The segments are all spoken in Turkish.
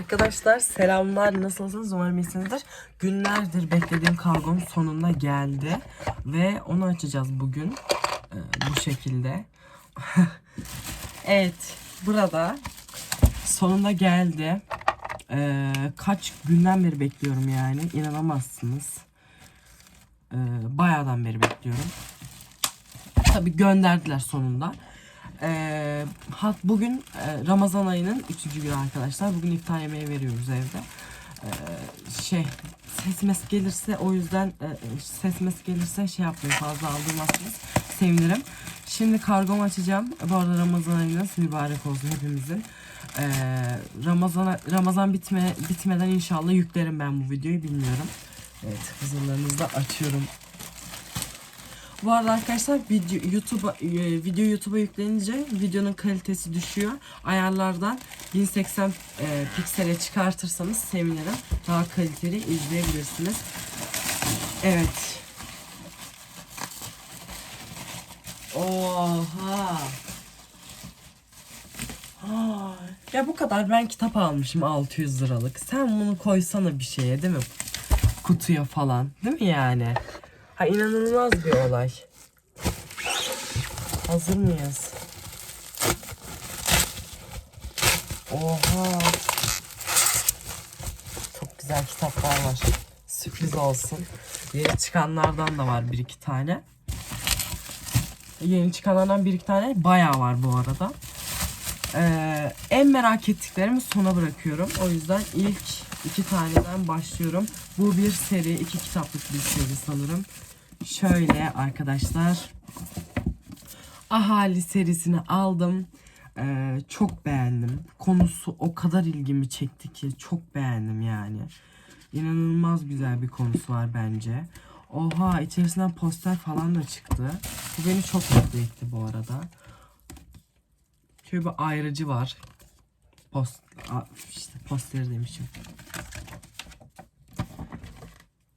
Arkadaşlar selamlar nasılsınız umarım iyisinizdir. Günlerdir beklediğim kargom sonunda geldi ve onu açacağız bugün Ee, bu şekilde. evet burada sonunda geldi. Ee, kaç günden beri bekliyorum yani inanamazsınız. Ee, bayağıdan beri bekliyorum. Tabi gönderdiler sonunda. Ee, hat bugün e, Ramazan ayının 3. günü arkadaşlar. Bugün iftar yemeği veriyoruz evde. Ee, şey ses mes gelirse o yüzden e, ses gelirse şey yapmayın fazla aldırmazsınız. Sevinirim. Şimdi kargomu açacağım. Bu arada Ramazan ayınız mübarek olsun hepimizin. Ee, Ramazan Ramazan bitme bitmeden inşallah yüklerim ben bu videoyu bilmiyorum. Evet hızırlarınızda açıyorum bu arada arkadaşlar video YouTube'a e, video YouTube'a yüklenince videonun kalitesi düşüyor. Ayarlardan 1080 e, piksele çıkartırsanız sevinirim. Daha kaliteli izleyebilirsiniz. Evet. Oha. Ay. Ya bu kadar ben kitap almışım 600 liralık. Sen bunu koysana bir şeye değil mi? Kutuya falan. Değil mi yani? Ha inanılmaz bir olay. Hazır mıyız? Oha. Çok güzel kitaplar var. Sürpriz olsun. Yeni çıkanlardan da var bir iki tane. Yeni çıkanlardan bir iki tane bayağı var bu arada. Ee, en merak ettiklerimi sona bırakıyorum. O yüzden ilk iki taneden başlıyorum. Bu bir seri, iki kitaplık bir seri sanırım. Şöyle arkadaşlar. Ahali serisini aldım. Ee, çok beğendim. Konusu o kadar ilgimi çekti ki çok beğendim yani. İnanılmaz güzel bir konusu var bence. Oha içerisinden poster falan da çıktı. Bu beni çok mutlu etti bu arada. Şöyle bir ayrıcı var. Post, işte poster demişim.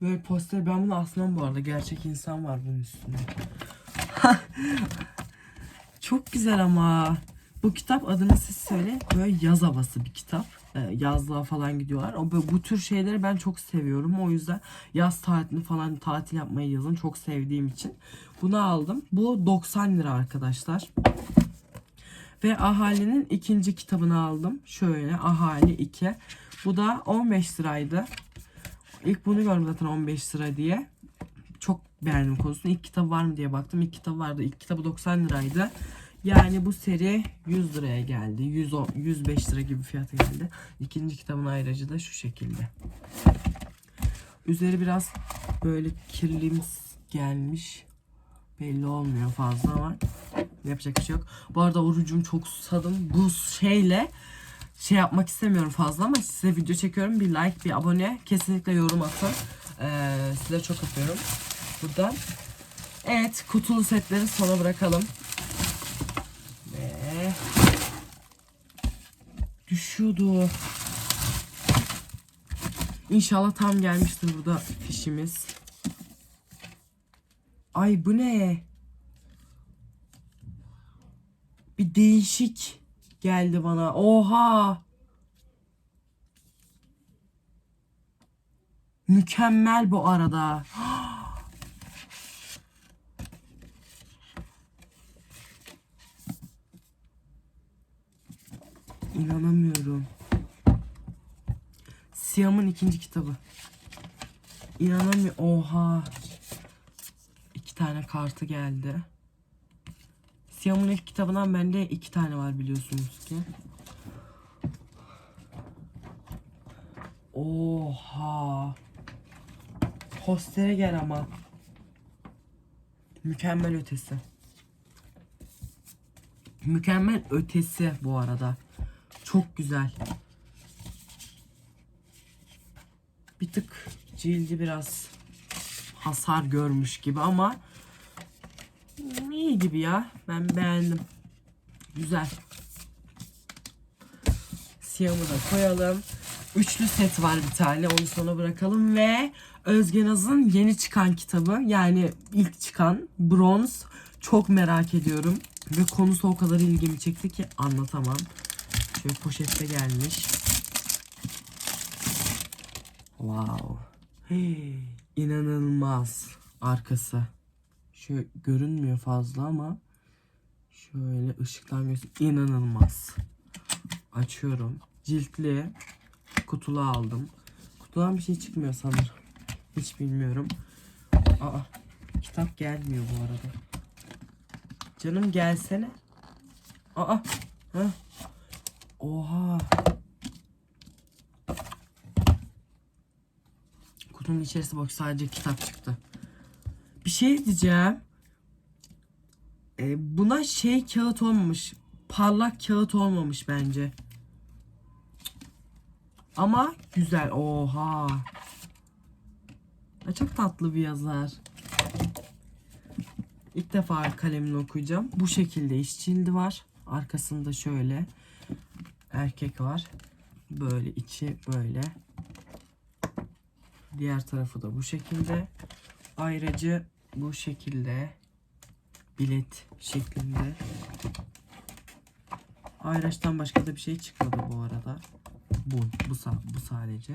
Böyle poster ben bunu asmam bu arada. Gerçek insan var bunun üstünde. Çok güzel ama. Bu kitap adını siz söyle. Böyle yaz havası bir kitap. Ee, yazlığa falan gidiyorlar. O böyle, bu tür şeyleri ben çok seviyorum. O yüzden yaz tatilini falan tatil yapmayı yazın çok sevdiğim için bunu aldım. Bu 90 lira arkadaşlar. Ve Ahali'nin ikinci kitabını aldım. Şöyle Ahali 2. Bu da 15 liraydı. İlk bunu gördüm zaten 15 lira diye. Çok beğendim konusunu. İlk kitap var mı diye baktım. İlk kitap vardı. İlk kitabı 90 liraydı. Yani bu seri 100 liraya geldi. 110, 105 lira gibi fiyata geldi. İkinci kitabın ayrıcı da şu şekilde. Üzeri biraz böyle kirlims gelmiş. Belli olmuyor fazla ama yapacak bir şey yok. Bu arada orucum çok susadım. Bu şeyle şey yapmak istemiyorum fazla ama size video çekiyorum. Bir like, bir abone, kesinlikle yorum atın. Ee, size çok öpüyorum. Buradan. Evet, kutulu setleri sona bırakalım. Ve düşüyordu. İnşallah tam gelmiştir burada fişimiz. Ay bu ne? Bir değişik geldi bana. Oha! Mükemmel bu arada. İnanamıyorum. Siyam'ın ikinci kitabı. İnanamıyorum. Oha. İki tane kartı geldi. Siyam'ın ilk kitabından bende iki tane var biliyorsunuz ki. Oha. Postere gel ama. Mükemmel ötesi. Mükemmel ötesi bu arada. Çok güzel. Bir tık cildi biraz hasar görmüş gibi ama iyi gibi ya. Ben beğendim. Güzel. Siyahımı da koyalım. Üçlü set var bir tane. Onu sona bırakalım ve Özge Naz'ın yeni çıkan kitabı yani ilk çıkan Bronz çok merak ediyorum ve konusu o kadar ilgimi çekti ki anlatamam. Şöyle poşette gelmiş. Wow. Hey, inanılmaz arkası. Şu görünmüyor fazla ama şöyle ışıktan göster. İnanılmaz. Açıyorum. Ciltli kutulu aldım. Kutudan bir şey çıkmıyor sanırım. Hiç bilmiyorum. Aa, kitap gelmiyor bu arada. Canım gelsene. Aa, ha. Oha. Kutunun içerisi boş sadece kitap çıktı. Şey diyeceğim. Ee, buna şey kağıt olmamış. Parlak kağıt olmamış bence. Ama güzel. Oha. Çok tatlı bir yazar. İlk defa kalemini okuyacağım. Bu şekilde iş cildi var. Arkasında şöyle erkek var. Böyle içi böyle. Diğer tarafı da bu şekilde. Ayrıca bu şekilde bilet şeklinde. Ayraçtan başka da bir şey çıkmadı bu arada. Bu bu, bu sadece.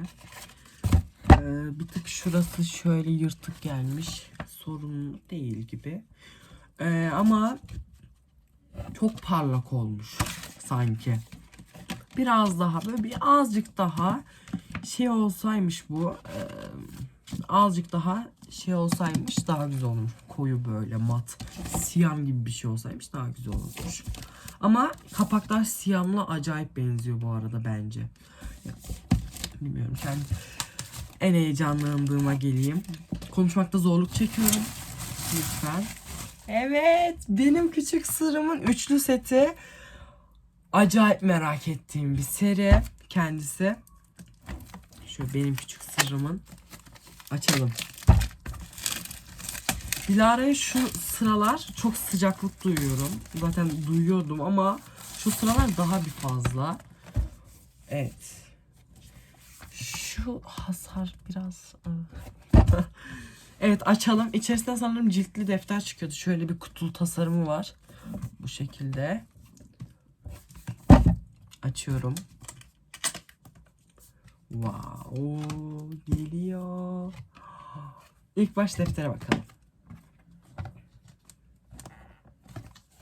Ee, bir tık şurası şöyle yırtık gelmiş. Sorun değil gibi. Ee, ama çok parlak olmuş sanki. Biraz daha böyle bir azıcık daha şey olsaymış bu e, azıcık daha şey olsaymış daha güzel olmuş. Koyu böyle mat siyam gibi bir şey olsaymış daha güzel olmuş. Ama kapaklar siyamla acayip benziyor bu arada bence. Ya, bilmiyorum kendi en heyecanlandığıma geleyim. Konuşmakta zorluk çekiyorum. Lütfen. Evet, benim küçük sırrımın üçlü seti. Acayip merak ettiğim bir seri kendisi. Şu benim küçük sırrımın. Açalım. Dilara'ya şu sıralar çok sıcaklık duyuyorum. Zaten duyuyordum ama şu sıralar daha bir fazla. Evet. Şu hasar biraz... ıı. evet açalım. İçerisinden sanırım ciltli defter çıkıyordu. Şöyle bir kutul tasarımı var. Bu şekilde. Açıyorum. Wow, geliyor. İlk baş deftere bakalım.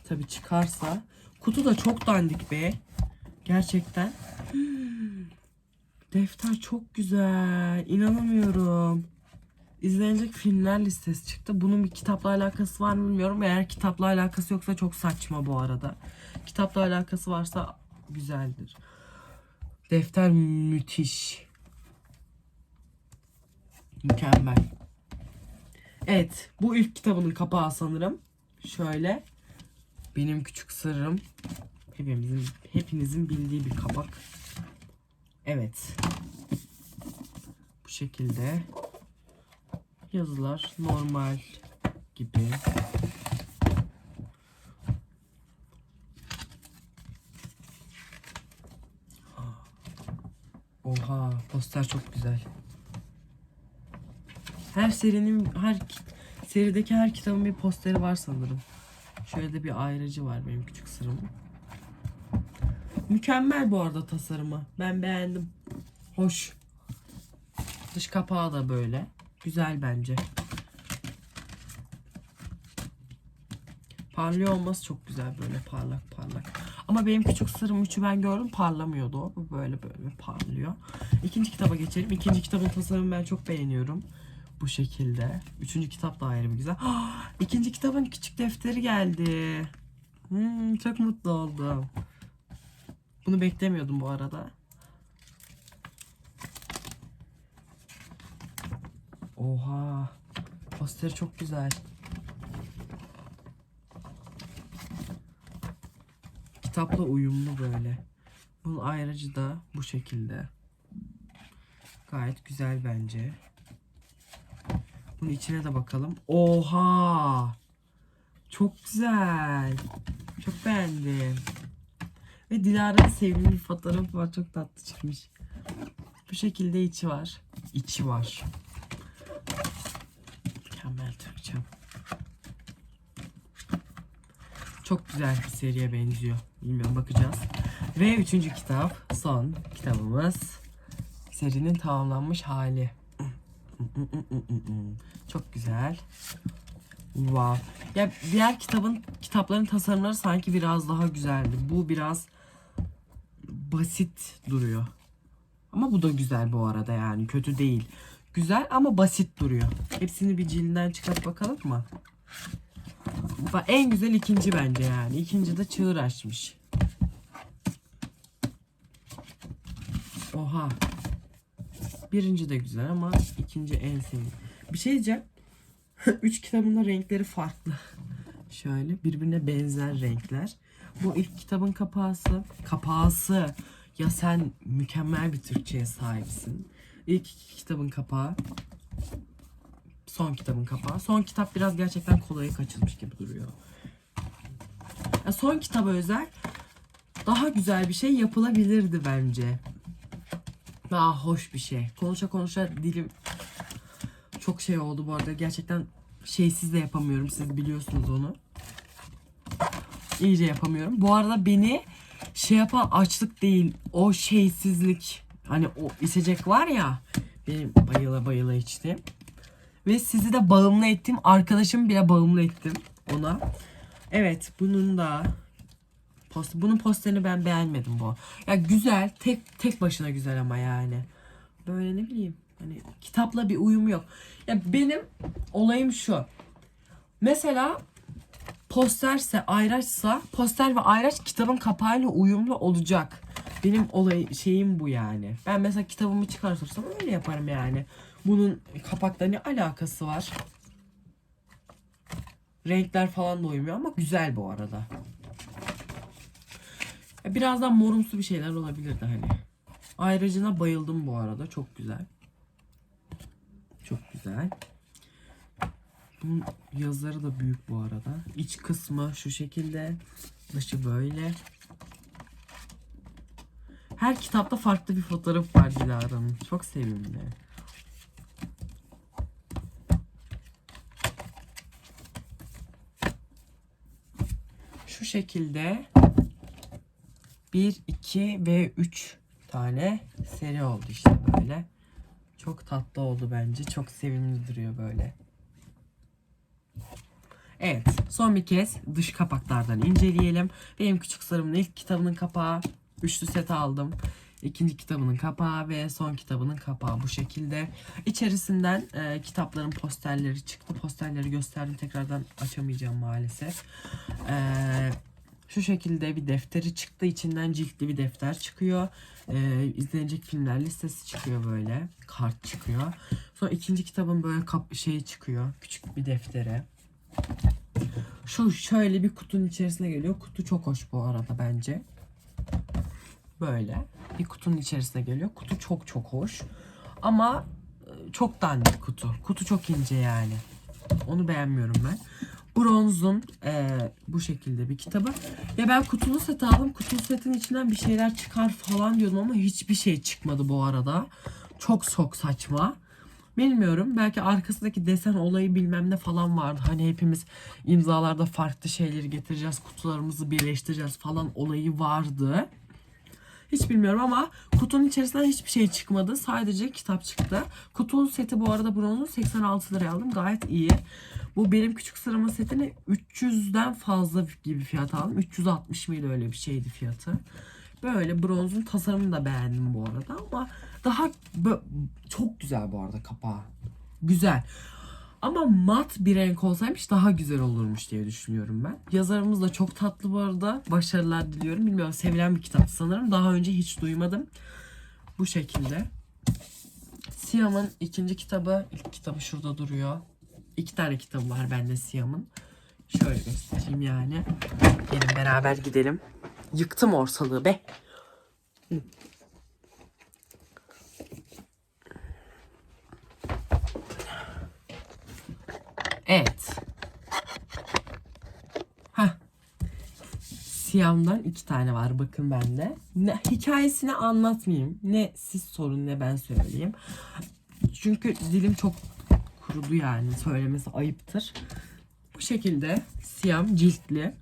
Tabi çıkarsa. Kutu da çok dandik be. Gerçekten. Defter çok güzel. İnanamıyorum. İzlenecek filmler listesi çıktı. Bunun bir kitapla alakası var mı bilmiyorum. Eğer kitapla alakası yoksa çok saçma bu arada. Kitapla alakası varsa güzeldir. Defter müthiş. Mükemmel. Evet, bu ilk kitabının kapağı sanırım. Şöyle. Benim küçük sırrım. Hepimizin hepinizin bildiği bir kapak. Evet. Bu şekilde. Yazılar normal gibi. Oha, poster çok güzel. Her serinin her ki- serideki her kitabın bir posteri var sanırım. Şöyle de bir ayrıcı var benim küçük sırrım. Mükemmel bu arada tasarımı. Ben beğendim. Hoş. Dış kapağı da böyle. Güzel bence. Parlıyor olması çok güzel böyle parlak parlak. Ama benim küçük sırrım 3'ü ben gördüm parlamıyordu o. Böyle böyle parlıyor. İkinci kitaba geçelim. İkinci kitabın tasarımını ben çok beğeniyorum. Bu şekilde. Üçüncü kitap da ayrı bir güzel. İkinci kitabın küçük defteri geldi. Hmm, çok mutlu oldum. Bunu beklemiyordum bu arada. Oha. Posteri çok güzel. Kitapla uyumlu böyle. Bunun ayrıcı da bu şekilde. Gayet güzel bence. Bunun içine de bakalım. Oha! Çok güzel. Çok beğendim. Ve Dilara'nın sevimli bir fotoğrafı var. Çok tatlı çıkmış. Bu şekilde içi var. İçi var. Mükemmel Türkçem. Çok güzel bir seriye benziyor. Bilmiyorum bakacağız. Ve üçüncü kitap. Son kitabımız. Serinin tamamlanmış hali. Çok güzel. Wow. Ya diğer kitabın kitapların tasarımları sanki biraz daha güzeldi. Bu biraz basit duruyor. Ama bu da güzel bu arada yani kötü değil. Güzel ama basit duruyor. Hepsini bir cildinden çıkarıp bakalım mı? Bak en güzel ikinci bence yani. İkinci de çığır açmış. Oha. Birinci de güzel ama ikinci en sevdiğim. Bir şey diyeceğim. Üç kitabın da renkleri farklı. Şöyle birbirine benzer renkler. Bu ilk kitabın kapağısı. Kapağısı. Ya sen mükemmel bir Türkçe'ye sahipsin. İlk iki kitabın kapağı. Son kitabın kapağı. Son kitap biraz gerçekten kolaya kaçılmış gibi duruyor. Ya son kitaba özel daha güzel bir şey yapılabilirdi bence. Daha hoş bir şey. Konuşa konuşa dilim çok şey oldu bu arada. Gerçekten şeysiz de yapamıyorum. Siz biliyorsunuz onu. İyice yapamıyorum. Bu arada beni şey yapan açlık değil. O şeysizlik. Hani o içecek var ya. Benim bayıla bayıla içtim. Ve sizi de bağımlı ettim. Arkadaşım bile bağımlı ettim ona. Evet bunun da post bunun posterini ben beğenmedim bu. Ya güzel tek tek başına güzel ama yani. Böyle ne bileyim hani kitapla bir uyum yok. Ya benim olayım şu. Mesela posterse ayraçsa poster ve ayraç kitabın kapağıyla uyumlu olacak. Benim olay şeyim bu yani. Ben mesela kitabımı çıkartırsam öyle yaparım yani. Bunun kapakta ne alakası var? Renkler falan da uymuyor ama güzel bu arada. Birazdan morumsu bir şeyler olabilirdi hani. Ayrıcına bayıldım bu arada. Çok güzel. Çok güzel. Bunun yazıları da büyük bu arada. İç kısmı şu şekilde. Dışı böyle. Her kitapta farklı bir fotoğraf var Dilara'nın. Çok sevimli. Şu şekilde 1, 2 ve 3 tane seri oldu işte böyle. Çok tatlı oldu bence. Çok sevimli duruyor böyle. Evet, son bir kez dış kapaklardan inceleyelim. Benim küçük sarımın ilk kitabının kapağı. Üçlü set aldım. İkinci kitabının kapağı ve son kitabının kapağı bu şekilde. İçerisinden e, kitapların posterleri çıktı. Posterleri gösterdim. Tekrardan açamayacağım maalesef. Eee şu şekilde bir defteri çıktı. İçinden ciltli bir defter çıkıyor. Ee, izlenecek filmler listesi çıkıyor böyle. Kart çıkıyor. Sonra ikinci kitabın böyle kap şeyi çıkıyor. Küçük bir deftere. Şu şöyle bir kutunun içerisine geliyor. Kutu çok hoş bu arada bence. Böyle bir kutunun içerisine geliyor. Kutu çok çok hoş. Ama e, çok dandik kutu. Kutu çok ince yani. Onu beğenmiyorum ben. Bronz'un e, bu şekilde bir kitabı. Ya ben kutulu set aldım. Kutulu setin içinden bir şeyler çıkar falan diyordum ama hiçbir şey çıkmadı bu arada. Çok çok saçma. Bilmiyorum. Belki arkasındaki desen olayı bilmem ne falan vardı. Hani hepimiz imzalarda farklı şeyleri getireceğiz. Kutularımızı birleştireceğiz falan olayı vardı. Hiç bilmiyorum ama kutunun içerisinden hiçbir şey çıkmadı. Sadece kitap çıktı. Kutu seti bu arada bronzu 86 liraya aldım. Gayet iyi. Bu benim küçük sırama setini 300'den fazla gibi fiyat aldım. 360 mıydı öyle bir şeydi fiyatı. Böyle bronzun tasarımını da beğendim bu arada ama daha çok güzel bu arada kapağı. Güzel. Ama mat bir renk olsaymış daha güzel olurmuş diye düşünüyorum ben. Yazarımız da çok tatlı bu arada. Başarılar diliyorum. Bilmiyorum sevilen bir kitap sanırım. Daha önce hiç duymadım. Bu şekilde. Siyam'ın ikinci kitabı. ilk kitabı şurada duruyor. İki tane kitabı var bende Siyam'ın. Şöyle göstereyim yani. Gelin beraber gidelim. Yıktım ortalığı be. Evet. Ha. Siyam'dan iki tane var bakın bende. Ne, hikayesini anlatmayayım. Ne siz sorun ne ben söyleyeyim. Çünkü dilim çok kurudu yani söylemesi ayıptır. Bu şekilde siyam ciltli.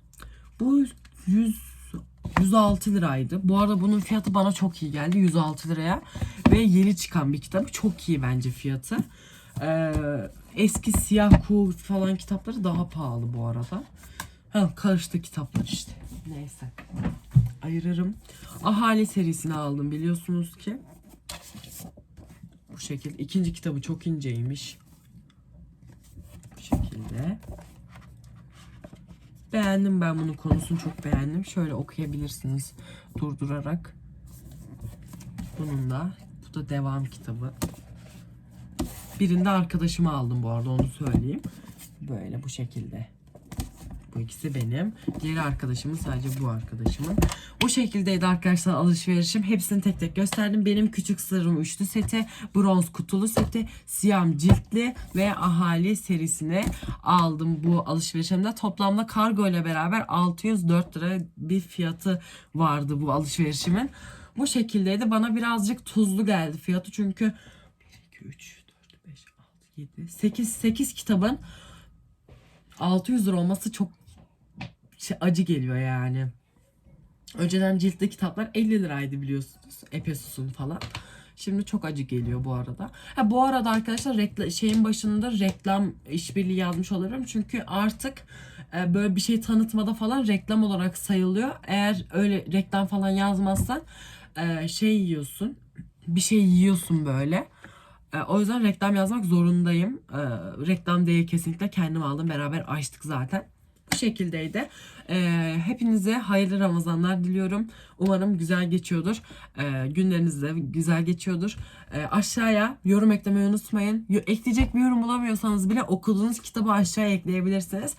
Bu 100 106 liraydı. Bu arada bunun fiyatı bana çok iyi geldi 106 liraya. Ve yeni çıkan bir kitap. Çok iyi bence fiyatı. Ee, eski siyah kuğu falan kitapları daha pahalı bu arada. Ha, karıştı kitaplar işte. Neyse. Ayırırım. Ahali serisini aldım biliyorsunuz ki. Bu şekilde. İkinci kitabı çok inceymiş. Şekilde. Beğendim ben bunun konusunu çok beğendim. Şöyle okuyabilirsiniz durdurarak. Bunun da bu da devam kitabı. Birinde arkadaşıma aldım bu arada onu söyleyeyim. Böyle bu şekilde. Bu ikisi benim. Diğer arkadaşımın sadece bu arkadaşımın. Bu şekildeydi arkadaşlar alışverişim. Hepsini tek tek gösterdim. Benim küçük sırrım üçlü seti, bronz kutulu seti, siyam ciltli ve ahali serisini aldım bu alışverişimde. Toplamda kargo ile beraber 604 lira bir fiyatı vardı bu alışverişimin. Bu şekildeydi. Bana birazcık tuzlu geldi fiyatı çünkü 1, 2, 3, 4, 5, 6, 7, 8, 8 kitabın 600 lira olması çok şey, acı geliyor yani. Önceden ciltli kitaplar 50 liraydı biliyorsunuz. Epesus'un falan. Şimdi çok acı geliyor bu arada. Ha bu arada arkadaşlar rekla- şeyin başında reklam işbirliği yazmış olabilirim. Çünkü artık e, böyle bir şey tanıtmada falan reklam olarak sayılıyor. Eğer öyle reklam falan yazmazsan e, şey yiyorsun. Bir şey yiyorsun böyle. E, o yüzden reklam yazmak zorundayım. E, reklam değil kesinlikle kendim aldım. Beraber açtık zaten. Şekildeydi. E, hepinize hayırlı Ramazanlar diliyorum. Umarım güzel geçiyordur. E, günleriniz de güzel geçiyordur. E, aşağıya yorum eklemeyi unutmayın. Ekleyecek bir yorum bulamıyorsanız bile okuduğunuz kitabı aşağıya ekleyebilirsiniz.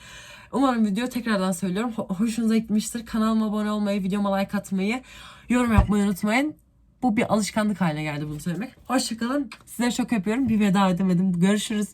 Umarım video tekrardan söylüyorum. ho- hoşunuza gitmiştir. Kanalıma abone olmayı, videoma like atmayı, yorum yapmayı unutmayın. Bu bir alışkanlık haline geldi bunu söylemek. Hoşçakalın. Sizleri çok öpüyorum. Bir veda edemedim. Görüşürüz.